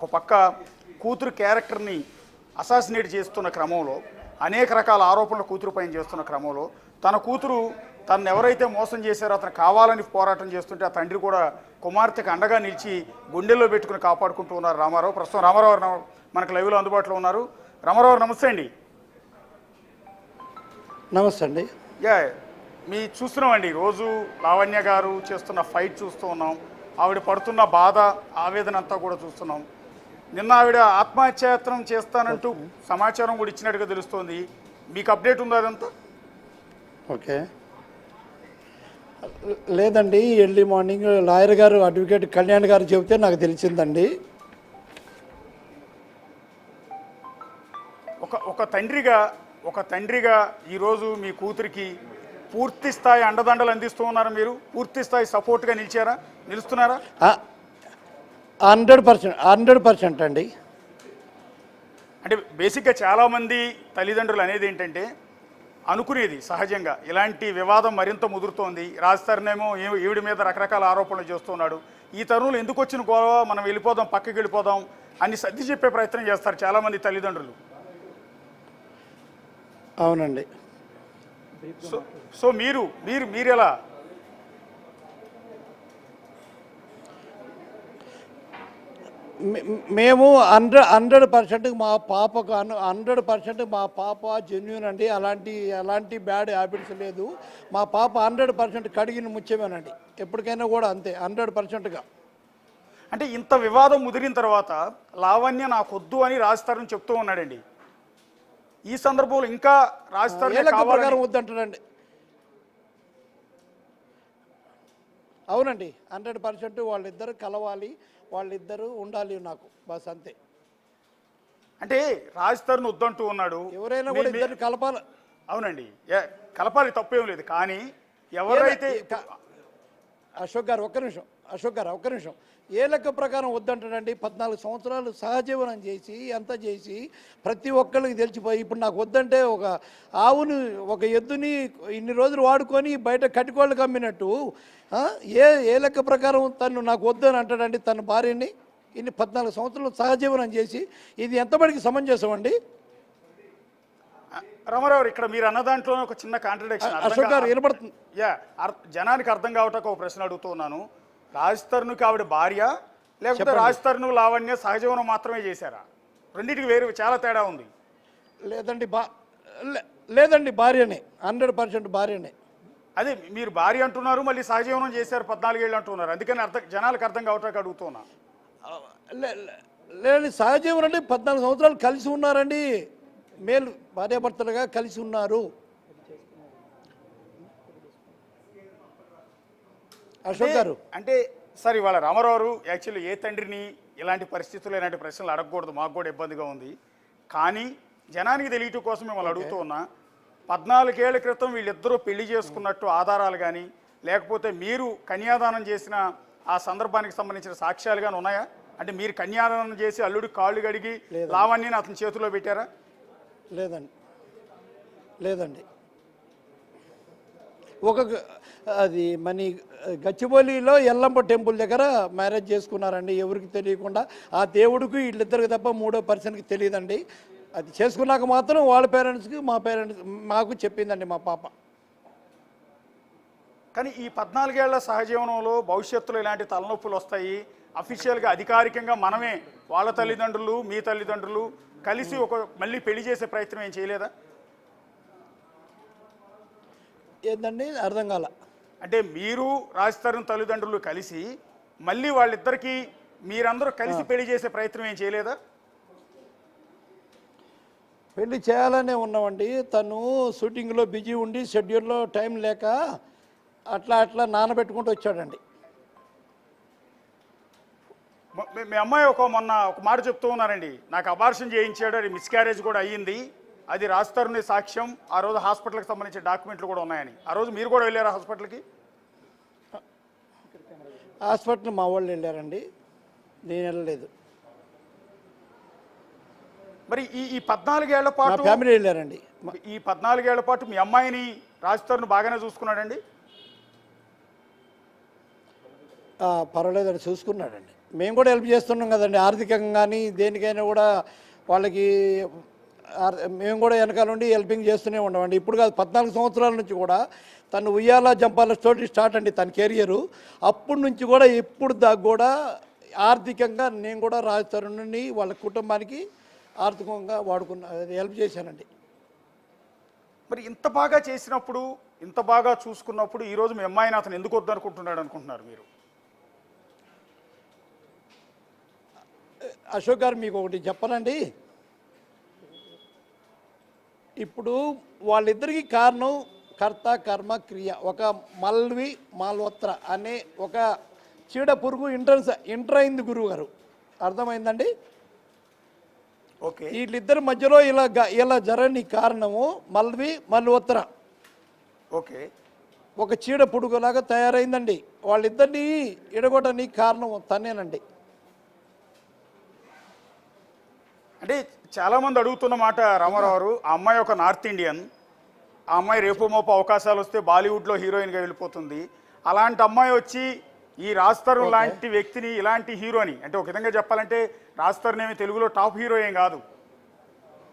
ఒక పక్క కూతురు క్యారెక్టర్ని అసాసినేట్ చేస్తున్న క్రమంలో అనేక రకాల ఆరోపణలు కూతురు పైన చేస్తున్న క్రమంలో తన కూతురు తను ఎవరైతే మోసం చేశారో అతను కావాలని పోరాటం చేస్తుంటే ఆ తండ్రి కూడా కుమార్తెకు అండగా నిలిచి గుండెల్లో పెట్టుకుని కాపాడుకుంటూ ఉన్నారు రామారావు. ప్రస్తుతం రామారావు మనకు లైవ్లో అందుబాటులో ఉన్నారు. రామారావు నమస్తే అండి. నమస్తే అండి. యా మీ చూస్తున్నామండి. రోజు లావణ్య గారు చేస్తున్న ఫైట్ చూస్తూ ఉన్నాం. ఆవిడ పడుతున్న బాధ ఆవేదన అంతా కూడా చూస్తున్నాం. నిన్న ఆవిడ ఆత్మహత్యాయత్నం చేస్తానంటూ సమాచారం కూడా ఇచ్చినట్టుగా తెలుస్తోంది. మీకు అప్డేట్ ఉందా అదంతా? ఓకే. లేదండి ఎర్లీ మార్నింగ్ లాయర్ గారు అడ్వకేట్ కళ్యాణ్ గారు చెబితే నాకు తెలిసిందండి. ఒక ఒక తండ్రిగా ఒక తండ్రిగా ఈరోజు మీ కూతురికి పూర్తి స్థాయి అండదండలు అందిస్తూ ఉన్నారు మీరు. పూర్తి స్థాయి సపోర్ట్గా నిలిచారా? నిలుస్తున్నారా? హండ్రెడ్ పర్సెంట్ హండ్రెడ్ పర్సెంట్ అండి. అంటే బేసిక్గా చాలామంది తల్లిదండ్రులు అనేది ఏంటంటే అనుకునేది సహజంగా. ఇలాంటి వివాదం మరింత ముదురుతోంది. రాజస్థానేమో ఈవిడ మీద రకరకాల ఆరోపణలు చేస్తున్నాడు. ఈ తరుణంలో ఎందుకు వచ్చిన గొడవ? మనం వెళ్ళిపోదాం పక్కకి వెళ్ళిపోదాం అని సర్ది చెప్పే ప్రయత్నం చేస్తారు చాలామంది తల్లిదండ్రులు. అవునండి. సో సో మీరు మీరు మీరు ఎలా? మేము హండ్రెడ్ హండ్రెడ్ పర్సెంట్ మా పాపకు హండ్రెడ్ పర్సెంట్ మా పాప జెన్యున్ అండి. అలాంటి అలాంటి బ్యాడ్ హ్యాబిట్స్ లేదు. మా పాప హండ్రెడ్ పర్సెంట్ కడిగిన ముత్యమేనండి ఎప్పటికైనా కూడా అంతే హండ్రెడ్ పర్సెంట్గా అంటే ఇంత వివాదం ముదిరిన తర్వాత లావణ్య నాకొద్దు అని రాజస్థాన్ చెప్తూ ఉన్నాడండి. ఈ సందర్భంలో ఇంకా ప్రకారం వద్దంటాడండి. అవునండి హండ్రెడ్ పర్సెంట్ వాళ్ళిద్దరు కలవాలి. వాళ్ళిద్దరూ ఉండాలి నాకు బస్ అంతే. అంటే రాజస్థాన్ వద్దంటూ ఉన్నాడు. ఎవరైనా కూడా ఇద్దరు కలపాలి అవునండి. ఏ- కలపాలి తప్పేం లేదు. కానీ ఎవరైతే అశోక్ గారు ఒక్క నిమిషం. అశోక్ గారు ఒక్క నిమిషం. ఏ లెక్క ప్రకారం వద్దంటాడండి? పద్నాలుగు సంవత్సరాలు సహజీవనం చేసి అంతా చేసి ప్రతి ఒక్కరికి తెలిసిపోయి ఇప్పుడు నాకు వద్దంటే ఒక ఆవుని ఒక ఎద్దుని ఇన్ని రోజులు వాడుకొని బయట కట్టుకోళ్ళకి అమ్మినట్టు ఆ, ఏ ఏ లెక్క ప్రకారం తను నాకు వద్దని అంటాడండి తన భార్యని? ఇన్ని పద్నాలుగు సంవత్సరాలు సహజీవనం చేసి ఇది ఎంతమందికి సమంజసం అండి? రామారావు ఇక్కడ మీరు అన్న దాంట్లో ఒక చిన్న కాంట్రడిక్షన్ యా జనానికి అర్థం కావటానికి ఒక ప్రశ్న అడుగుతున్నాను రాజస్థాన్కి ఆవిడ భార్య లేకపోతే రాజస్థాన్ లావణ్య సహజీవనం మాత్రమే చేశారా? రెండింటికి వేరు చాలా తేడా ఉంది. లేదండి బా లేదండి భార్యనే హండ్రెడ్ పర్సెంట్ భార్యనే. అదే మీరు భార్య అంటున్నారు మళ్ళీ సహజీవనం చేశారు పద్నాలుగేళ్ళు అంటున్నారు. అందుకని అర్థం జనాలకు అర్థం కావటానికి అడుగుతున్నా. లేదండి సహజీవనం అంటే పద్నాలుగు సంవత్సరాలు కలిసి ఉన్నారండి. మేలు భార్యాభర్తలుగా కలిసి ఉన్నారు. అశోక్ గారు. అంటే సార్ ఇవాళ రామారావు యాక్చువల్లీ ఏ తండ్రిని ఇలాంటి పరిస్థితుల్లో ఇలాంటి ప్రశ్నలు అడగకూడదు మాకు కూడా ఇబ్బందిగా ఉంది. కానీ జనానికి తెలియటం కోసం మిమ్మల్ని అడుగుతూ ఉన్నా పద్నాలుగేళ్ళ క్రితం వీళ్ళిద్దరూ పెళ్ళి చేసుకున్నట్టు ఆధారాలు కానీ లేకపోతే మీరు కన్యాదానం చేసిన ఆ సందర్భానికి సంబంధించిన సాక్ష్యాలు కానీ ఉన్నాయా? అంటే మీరు కన్యాదానం చేసి అల్లుడి కాళ్ళు కడిగి లావణ్యని అతని చేతిలో పెట్టారా? లేదండి. లేదండి. ఒక అది మన గచ్చిబౌలిలో ఎల్లంప టెంపుల్ దగ్గర మ్యారేజ్ చేసుకున్నారండి. ఎవరికి తెలియకుండా ఆ దేవుడికి వీళ్ళిద్దరికి తప్ప మూడో పర్సన్కి తెలియదండి అది చేసుకున్నాక మాత్రం వాళ్ళ పేరెంట్స్కి మా పేరెంట్స్ మాకు చెప్పిందండి మా పాప. కానీ ఈ పద్నాలుగేళ్ళ సహజీవనంలో భవిష్యత్తులో ఇలాంటి తలనొప్పులు వస్తాయి. అఫీషియల్గా అధికారికంగా మనమే వాళ్ళ తల్లిదండ్రులు మీ తల్లిదండ్రులు కలిసి ఒక మళ్ళీ పెళ్ళి చేసే ప్రయత్నం ఏం చేయలేదా? ఏందండి? అర్థం కాల. అంటే మీరు రాజస్థాన్ తల్లిదండ్రులు కలిసి మళ్ళీ వాళ్ళిద్దరికీ మీరందరూ కలిసి పెళ్ళి చేసే ప్రయత్నం ఏం చేయలేదా? పెళ్ళి చేయాలనే ఉన్నామండి. తను షూటింగ్లో బిజీ ఉండి షెడ్యూల్లో టైం లేక అట్లా అట్లా నానబెట్టుకుంటూ వచ్చాడండి. మీ అమ్మాయి ఒక మొన్న ఒక మాట చెప్తూ ఉన్నారండి. నాకు అబార్షన్ చేయించాడు అది మిస్క్యారేజ్ కూడా అయ్యింది. అది రాజస్థాన్ సాక్ష్యం. ఆ రోజు హాస్పిటల్కి సంబంధించిన డాక్యుమెంట్లు కూడా ఉన్నాయని. ఆ రోజు మీరు కూడా వెళ్ళారా హాస్పిటల్కి? హాస్పిటల్ మా వాళ్ళు వెళ్ళారండి. నేను వెళ్ళలేదు. మరి ఈ ఈ పద్నాలుగేళ్ళ పాటు ఫ్యామిలీ వెళ్ళారండి. ఈ పద్నాలుగేళ్ళ పాటు మీ అమ్మాయిని రాజస్థాన్ బాగానే చూసుకున్నాడండి? పర్వాలేదండి చూసుకున్నాడండి. మేము కూడా హెల్ప్ చేస్తున్నాం కదండి. ఆర్థికంగా కానీ దేనికైనా కూడా వాళ్ళకి మేము కూడా వెనకాల నుండి హెల్పింగ్ చేస్తూనే ఉన్నామండి. ఇప్పుడు కాదు పద్నాలుగు సంవత్సరాల నుంచి కూడా తను ఉయ్యాల జంపాల స్టోరీ స్టార్ట్ అండి తన కెరియరు. అప్పటి నుంచి కూడా ఇప్పుడు దాకా కూడా ఆర్థికంగా నేను కూడా రాజ్ తరుణ్ని వాళ్ళ కుటుంబానికి ఆర్థికంగా వాడుకున్న హెల్ప్ చేశానండి. మరి ఇంత బాగా చేసినప్పుడు ఇంత బాగా చూసుకున్నప్పుడు ఈరోజు మీ అమ్మాయిని అతను ఎందుకు వద్దనుకుంటున్నాడు అనుకుంటున్నారు మీరు? అశోక్ గారు మీకు ఒకటి చెప్పనండి. ఇప్పుడు వాళ్ళిద్దరికి కారణం కర్త కర్మ క్రియ. ఒక మల్వి మాల్వత్ర అనే ఒక చీడ పురుగు ఇంటర్ ఇంటర్ అయింది గురువు గారు అర్థమైందండి? ఓకే. వీళ్ళిద్దరి మధ్యలో ఇలా ఇలా జరగని కారణము మల్వి మల్వత్ర ఓకే. ఒక చీడ పురుగులాగా తయారైందండి. వాళ్ళిద్దరిని ఎడగొట్టని కారణం తనేనండి. అంటే చాలా మంది అడుగుతున్న మాట రామారావు గారు ఆ అమ్మాయి ఒక నార్త్ ఇండియన్. ఆ అమ్మాయి రేపు మోపు అవకాశాలు వస్తే బాలీవుడ్లో హీరోయిన్గా వెళ్ళిపోతుంది. అలాంటి అమ్మాయి వచ్చి ఈ రాస్తరు లాంటి వ్యక్తిని ఇలాంటి హీరోని అంటే ఒక విధంగా చెప్పాలంటే రాస్తరునేమి తెలుగులో టాప్ హీరో ఏం కాదు.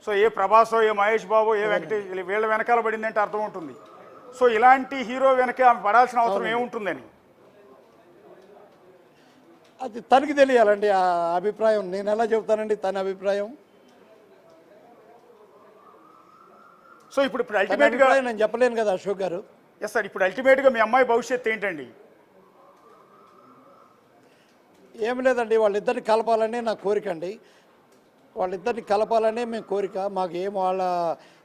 సో ఏ ప్రభాసో ఏ మహేష్ బాబు ఏ వెంకటేష్ వీళ్ళ వెనకాల పడిందంటే అర్థం ఉంటుంది. సో ఇలాంటి హీరో వెనక ఆమె పడాల్సిన అవసరం ఏముంటుందని? అది తనకి తెలియాలండి ఆ అభిప్రాయం. నేను ఎలా చెబుతానండి తన అభిప్రాయం? సో ఇప్పుడు ఇప్పుడు అల్టిమేట్గా నేను చెప్పలేను కదా అశోక్ గారు. ఎస్ సార్ ఇప్పుడు అల్టిమేట్గా మీ అమ్మాయి భవిష్యత్తు ఏంటండి? ఏం లేదండి వాళ్ళిద్దరిని కలపాలనే నా కోరిక అండి. వాళ్ళిద్దరిని కలపాలనే మేము కోరిక. మాకు వాళ్ళ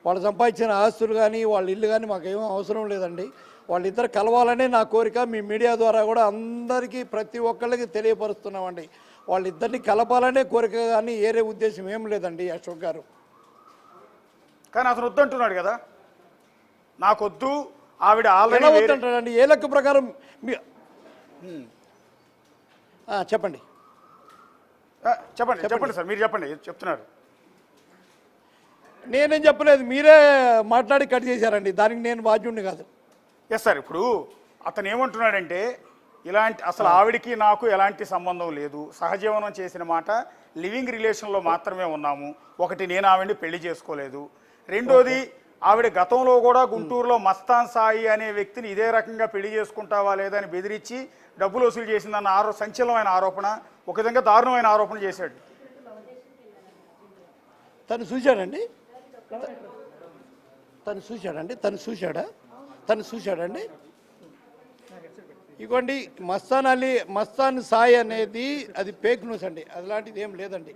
వాళ్ళు సంపాదించిన ఆస్తులు కానీ వాళ్ళ ఇల్లు కానీ మాకేం అవసరం లేదండి. వాళ్ళిద్దరు కలవాలనే నా కోరిక మీ మీడియా ద్వారా కూడా అందరికీ ప్రతి ఒక్కళ్ళకి తెలియపరుస్తున్నామండి. వాళ్ళిద్దరిని కలపాలనే కోరిక కానీ ఏరే ఉద్దేశం ఏం లేదండి అశోక్ గారు. కానీ అతను వద్దంటున్నాడు కదా. నాకొద్దు ఆవిడ ఆల్రెడీ వద్దంటాడండి? ఏ లెక్క ప్రకారం మీ చెప్పండి చెప్పండి. చెప్పండి సార్ మీరు చెప్పండి చెప్తున్నారు. నేనేం చెప్పలేదు మీరే మాట్లాడి కట్ చేశారండి. దానికి నేను బాధ్యుడిని కాదు. ఎస్ సార్ ఇప్పుడు అతను ఏమంటున్నాడంటే ఇలాంటి అసలు ఆవిడికి నాకు ఎలాంటి సంబంధం లేదు. సహజీవనం చేసిన మాట లివింగ్ రిలేషన్లో మాత్రమే ఉన్నాము. ఒకటి నేను ఆవిడని పెళ్ళి చేసుకోలేదు. రెండోది ఆవిడ గతంలో కూడా గుంటూరులో మస్తాన్ సాయి అనే వ్యక్తిని ఇదే రకంగా పెళ్ళి చేసుకుంటావా లేదా అని బెదిరించి డబ్బులు వసూలు చేసిందన్న ఆరో సంచలనమైన ఆరోపణ ఒక విధంగా దారుణమైన ఆరోపణ చేశాడు. తను చూశాడండి? తను చూశాడండి తను చూశాడా? తను చూశాడండి. ఇగోండి మస్తాన్ అలీ మస్తాన్ సాయి అనేది అది ఫేక్ న్యూస్ అండి. అలాంటిది ఏం లేదండి.